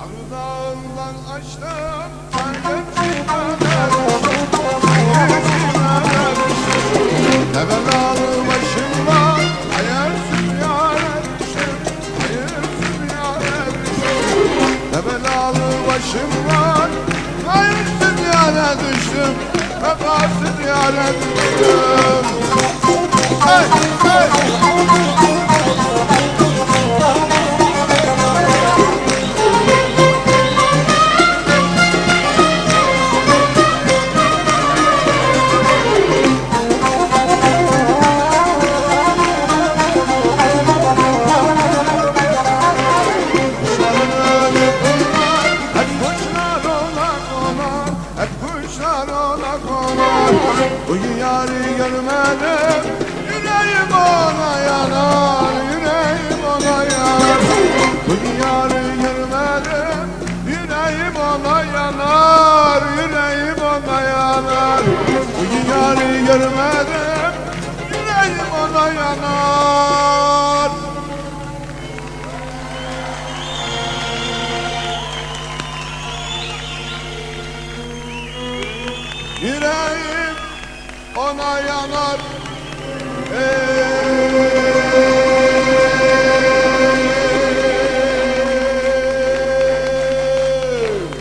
Dağından açtım Saydım çiğneler Ne belalı başım var Hayırsız yâre düştüm Hayırsız yâre düştüm Ne belalı başım var Hayırsız yâre düştüm Vefasız yâre düştüm ola konar Bugün yarı görmedim, yüreğim ona yanar Yüreğim ona yanar. Bugün yarı görmedim, yüreğim ona yanar Yüreğim ona yanar. Bugün yarı görmedim, yüreğim ona yanar Yüreğim ona yanar